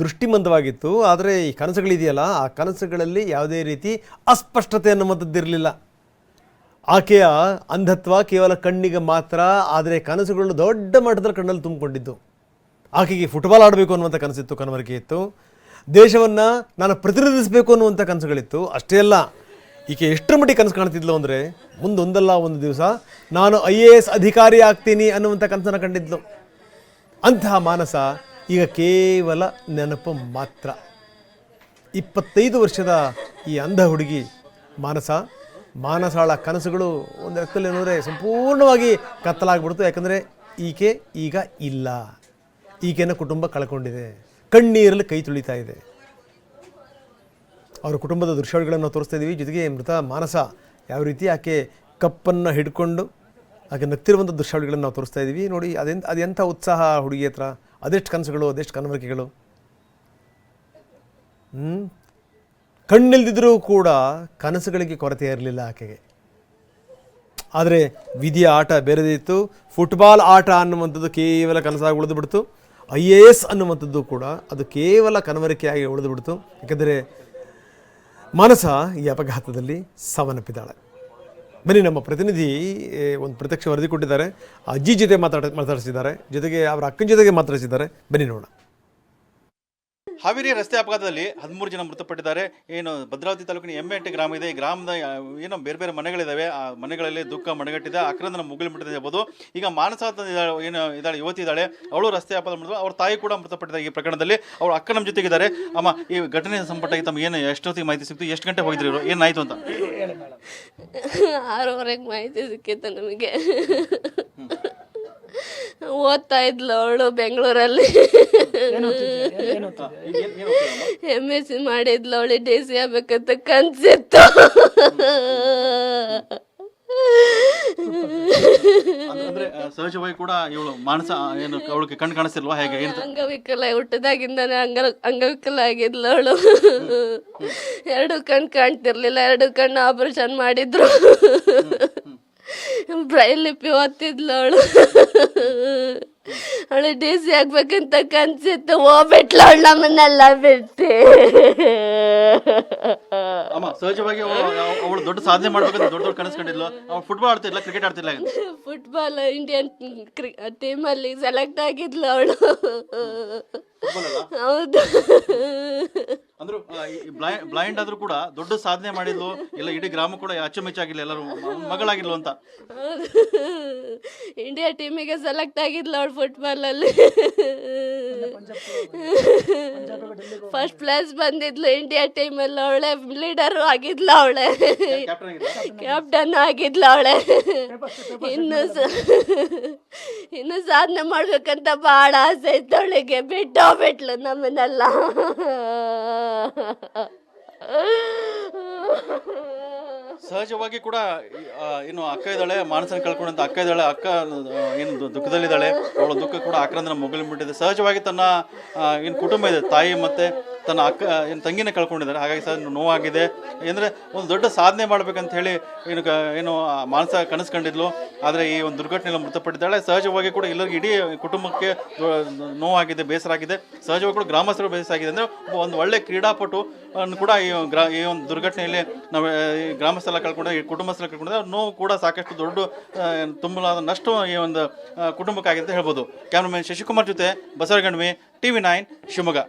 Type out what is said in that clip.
ದೃಷ್ಟಿಮಂದವಾಗಿತ್ತು. ಆದರೆ ಈ ಕನಸುಗಳಿದೆಯಲ್ಲ, ಆ ಕನಸುಗಳಲ್ಲಿ ಯಾವುದೇ ರೀತಿ ಅಸ್ಪಷ್ಟತೆ ಅನ್ನುವಂಥದ್ದಿರಲಿಲ್ಲ ಆಕೆಯ ಅಂಧತ್ವ ಕೇವಲ ಕಣ್ಣಿಗೆ ಮಾತ್ರ, ಆದರೆ ಕನಸುಗಳನ್ನು ದೊಡ್ಡ ಮಟ್ಟದಲ್ಲಿ ಕಣ್ಣಲ್ಲಿ ತುಂಬಿಕೊಂಡಿದ್ದು. ಆಕೆಗೆ ಫುಟ್ಬಾಲ್ ಆಡಬೇಕು ಅನ್ನುವಂಥ ಕನಸಿತ್ತು ಕನವರಿಕೆ ಇತ್ತು ದೇಶವನ್ನು ನಾನು ಪ್ರತಿನಿಧಿಸಬೇಕು ಅನ್ನುವಂಥ ಕನಸುಗಳಿತ್ತು. ಅಷ್ಟೇ ಅಲ್ಲ, ಈಕೆ ಎಷ್ಟರ ಮಟ್ಟಿಗೆ ಕನಸು ಕಾಣ್ತಿದ್ಲು ಅಂದರೆ, ಮುಂದೊಂದಲ್ಲ ಒಂದು ದಿವಸ ನಾನು ಐ ಎ ಎಸ್ ಅಧಿಕಾರಿ ಆಗ್ತೀನಿ ಅನ್ನುವಂಥ ಕನಸನ್ನು ಕಂಡಿದ್ಲು. ಅಂತಹ ಮಾನಸ ಈಗ ಕೇವಲ ನೆನಪು ಮಾತ್ರ. ಇಪ್ಪತ್ತೈದು ವರ್ಷದ ಈ ಅಂಧ ಹುಡುಗಿ ಮಾನಸ, ಮಾನಸಾಳ ಕನಸುಗಳು ಒಂದು ಲೆಕ್ಕದಲ್ಲಿ ನೋಡಿದ್ರೆ ಸಂಪೂರ್ಣವಾಗಿ ಕತ್ತಲಾಗ್ಬಿಡ್ತು. ಯಾಕಂದರೆ ಈಕೆ ಈಗ ಇಲ್ಲ. ಈಕೆನ ಕುಟುಂಬ ಕಳ್ಕೊಂಡಿದೆ. ಕಣ್ಣೀರಲ್ಲಿ ಕೈ ತುಳಿತಾ ಇದೆ. ಅವರ ಕುಟುಂಬದ ದೃಶ್ಯಾವಳಿಗಳನ್ನು ನಾವು ತೋರಿಸ್ತಾ ಇದ್ದೀವಿ ಜೊತೆಗೆ ಮೃತ ಮಾನಸ ಯಾವ ರೀತಿ ಆಕೆ ಕಪ್ಪನ್ನು ಹಿಡ್ಕೊಂಡು ಆಕೆ ನಗ್ತಿರುವಂಥ ದೃಶ್ಯಾವಳಿಗಳನ್ನು ನಾವು ತೋರಿಸ್ತಾ ಇದ್ದೀವಿ ನೋಡಿ ಅದೆಂತ ಅದೆಂಥ ಉತ್ಸಾಹ ಹುಡುಗಿ ಹತ್ರ. ಅದೆಷ್ಟು ಕನಸುಗಳು, ಅದೆಷ್ಟು ಕನವರಿಕೆಗಳು? ಕಣ್ಣಿಲ್ದಿದ್ರೂ ಕೂಡ ಕನಸುಗಳಿಗೆ ಕೊರತೆ ಇರಲಿಲ್ಲ ಆಕೆಗೆ. ಆದರೆ ವಿಧಿಯ ಆಟ ಬೇರೆದಿತ್ತು, ಫುಟ್ಬಾಲ್ ಆಟ ಅನ್ನುವಂಥದ್ದು ಕೇವಲ ಕನಸಾಗಿ ಉಳಿದು ಬಿಡ್ತು ಐ ಎ ಎಸ್ ಅನ್ನುವಂಥದ್ದು ಕೂಡ ಅದು ಕೇವಲ ಕನವರಿಕೆಯಾಗಿ ಉಳಿದು ಬಿಡ್ತು ಯಾಕಂದರೆ ಮಾನಸ ಈ ಅಪಘಾತದಲ್ಲಿ ಸಾವನ್ನಪ್ಪಿದ್ದಾಳೆ ಬನ್ನಿ, ನಮ್ಮ ಪ್ರತಿನಿಧಿ ಒಂದು ಪ್ರತ್ಯಕ್ಷ ವರದಿ ಕೊಟ್ಟಿದ್ದಾರೆ. ಅಜ್ಜಿ ಜೊತೆ ಮಾತಾಡ, ಮಾತಾಡಿಸಿದ್ದಾರೆ. ಜೊತೆಗೆ ಅವರ ಅಕ್ಕನ ಜೊತೆಗೆ ಮಾತಾಡಿಸಿದ್ದಾರೆ. ಬನ್ನಿ ನೋಡೋಣ. ಹಾವೇರಿ ರಸ್ತೆ ಅಪಘಾತದಲ್ಲಿ ಹದಿಮೂರು ಜನ ಮೃತಪಟ್ಟಿದ್ದಾರೆ. ಏನು, ಭದ್ರಾವತಿ ತಾಲೂಕಿನ ಎಮ್ಮೆಂಟೆ ಗ್ರಾಮ ಇದೆ. ಈ ಗ್ರಾಮದ ಏನೋ ಬೇರೆ ಬೇರೆ ಮನೆಗಳಿದ್ದಾವೆ ಆ ಮನೆಗಳಲ್ಲಿ ದುಃಖ ಮಣಗಟ್ಟಿದೆ ಅಕ್ರಂದನ ಮುಗಿಲು ಮುಟ್ಟಿದೆ ಇರ್ಬೋದು ಈಗ ಮಾನಸ ಏನು, ಇದ್ದಾಳೆ, ಯುವತಿ ಇದ್ದಾಳೆ. ಅವಳು ರಸ್ತೆ ಅಪಘಾತ ಮಾಡಿದ್ರು ಅವ್ರ ತಾಯಿ ಕೂಡ ಮೃತಪಟ್ಟಿದ್ದಾರೆ ಈ ಪ್ರಕರಣದಲ್ಲಿ. ಅವ್ರ ಅಕ್ಕ ನಮ್ಮ ಜೊತೆಗಿದ್ದಾರೆ. ಅಮ್ಮ, ಈ ಘಟನೆ ಸಂಪಟ್ಟಾಗಿ ತಮ್ಮ ಏನು ಎಷ್ಟೊತ್ತಿಗೆ ಮಾಹಿತಿ ಸಿಕ್ತು? ಎಷ್ಟು ಗಂಟೆ ಹೋಗಿದ್ರಿ ಇವರು? ಏನಾಯ್ತು ಅಂತ? ಆರೂವರೆಗೆ ಮಾಹಿತಿ ಸಿಕ್ಕಿತ್ತು ನಮಗೆ. ಓದ್ತಾ ಇದ್ಲು ಅವಳು ಬೆಂಗಳೂರಲ್ಲಿ. ಎಂ ಎಸ್ ಸಿ ಮಾಡಿದ್ಲು ಅವಳೆ ಡಿ ಸಿ ಆಗ್ಬೇಕಂತ ಕನ್ಸಿತ್ತು. ಅಂದ್ರೆ ಸಹಜವಾಗಿ ಕೂಡ ಇವಳು ಮಾನಸ ಏನು ಅವಳಿಗೆ ಕಣ್ಣು ಕಾಣಿಸ್ತಿಲ್ವಾ? ಹೇಗೆ? ಏನು ಅಂಗವಿಕಲ ಹುಟ್ಟದಾಗಿಂದಾನೆ ಅಂಗ ಅಂಗವಿಕಲ ಆಗಿದ್ಲು ಅವಳು. ಎರಡು ಕಣ್ಣು ಕಾಣ್ತಿರ್ಲಿಲ್ಲ ಎರಡು ಕಣ್ಣು ಆಪರೇಷನ್ ಮಾಡಿದ್ರು. ಬ್ರೈಲ್ ಲಿಪಿ ಓದ್ತಿದ್ಲು ಅವಳು. ಅವಳು ಡಿ ಸಿ ಆಗ್ಬೇಕಂತ ಕನ್ಸಿತ್ತು. ಹೋಗ್ಬಿಟ್ಲ ಅವಳು ನಮ್ಮನ್ನೆಲ್ಲ ಬಿಟ್ಟು ಅಮ್ಮ ಸಹಜವಾಗಿ ಅವಳು ದೊಡ್ಡ ಸಾಧನೆ ಮಾಡ್ಬೇಕಂತ ದೊಡ್ಡ ದೊಡ್ಡ ಕನಸ್ಕೊಂಡಿದ್ಲು ಅವಳು ಫುಟ್ಬಾಲ್ ಆಡ್ತಿರ್ಲಿಲ್ಲ ಕ್ರಿಕೆಟ್ ಆಡ್ತಿರ್ಲಿಲ್ಲ ಫುಟ್ಬಾಲ್ ಇಂಡಿಯನ್ ಟೀಮಲ್ಲಿ ಸೆಲೆಕ್ಟ್ ಆಗಿದ್ಲು ಅವಳು. ಹೌದು. ಬ್ಲೈಂಡ್ ಆದ್ರೂ ಕೂಡ ದೊಡ್ಡ ಸಾಧನೆ ಮಾಡಿದ್ಲು. ಇಲ್ಲ ಇಡೀ ಗ್ರಾಮ ಕೂಡ ಅಚ್ಚುಮೆಚ್ಚಾಗಿಲ್ಲ ಎಲ್ಲರೂ ಮಗಳಾಗಿಲ್ಲ ಅಂತ. ಇಂಡಿಯಾ ಟೀಮಿಗೆ ಸೆಲೆಕ್ಟ್ ಆಗಿದ್ಲು ಅವ್ರು ಫುಟ್ಬಾಲ್ ಅಲ್ಲಿ. ಫಸ್ಟ್ ಪ್ಲೇಸ್ ಬಂದಿದ್ಲು ಇಂಡಿಯಾ ಟೀಮ್ ಅಲ್ಲಿ ಅವಳೆ ಲೀಡರು ಆಗಿದ್ಲು ಅವಳೆ. ಕ್ಯಾಪ್ಟನ್ ಆಗಿದ್ಲು? ಅವಳೆ. ಇನ್ನು ಇನ್ನು ಸಾಧನೆ ಮಾಡ್ಬೇಕಂತ ಬಹಳ ಆಸೆ ಇತ್ತು ಅವಳಿಗೆ. ಬಿಟ್ಟು ಬಿಟ್ಲು ನಮ್ಮನ್ನೆಲ್ಲ. ಸಹಜವಾಗಿ ಕೂಡ ಏನು ಅಕ್ಕ ಇದ್ದಾಳೆ, ಮಾನಸನ ಕಳ್ಕೊಂಡಂತ ಅಕ್ಕ ಇದ್ದಾಳೆ, ಅಕ್ಕ ಏನು ದುಃಖದಲ್ಲಿದ್ದಾಳೆ, ಅವಳ ದುಃಖ ಕೂಡ ಆಕ್ರಂದನ ಮುಗಿಲ್ಬಿಟ್ಟಿದೆ ಸಹಜವಾಗಿ ತನ್ನ ಏನು ಕುಟುಂಬ ಇದೆ, ತಾಯಿ ಮತ್ತೆ ತನ್ನ ಅಕ್ಕ, ಏನು ತಂಗಿನ ಕಳ್ಕೊಂಡಿದ್ದಾರೆ. ಹಾಗಾಗಿ ಸರ್ ನೋವಾಗಿದೆ. ಅಂದರೆ ಒಂದು ದೊಡ್ಡ ಸಾಧನೆ ಮಾಡ್ಬೇಕಂತ ಹೇಳಿ ಏನು ಕ- ಏನು ಮಾನಸ ಕನಸ್ಕೊಂಡಿದ್ಲು. ಆದರೆ ಈ ಒಂದು ದುರ್ಘಟನೆಯಲ್ಲಿ ಮೃತಪಟ್ಟಿದ್ದಾಳೆ. ಸಹಜವಾಗಿ ಕೂಡ ಎಲ್ಲರಿಗೂ ಇಡೀ ಕುಟುಂಬಕ್ಕೆ ನೋವಾಗಿದೆ, ಬೇಸರ ಆಗಿದೆ. ಸಹಜವಾಗಿ ಕೂಡ ಗ್ರಾಮಸ್ಥರು ಬೇಸರ ಆಗಿದೆ. ಅಂದರೆ ಒಂದು ಒಳ್ಳೆ ಕ್ರೀಡಾಪಟು ಕೂಡ ಈ ಗ್ರಾ, ಈ ಒಂದು ದುರ್ಘಟನೆಯಲ್ಲಿ ನಾವು ಗ್ರಾಮಸ್ಥರ ಕಳ್ಕೊಂಡ ಈ ಕುಟುಂಬಸ್ಥರ ಕಳ್ಕೊಂಡ ನೋವು ಕೂಡ ಸಾಕಷ್ಟು ದೊಡ್ಡ ತುಂಬಲಾದ ನಷ್ಟ ಈ ಒಂದು ಕುಟುಂಬಕ್ಕಾಗಿದೆ ಅಂತ ಹೇಳ್ಬೋದು. ಕ್ಯಾಮ್ರಾಮನ್ ಶಶಿಕುಮಾರ್ ಜೊತೆ Basavaganvi T V nine, Shivamogga.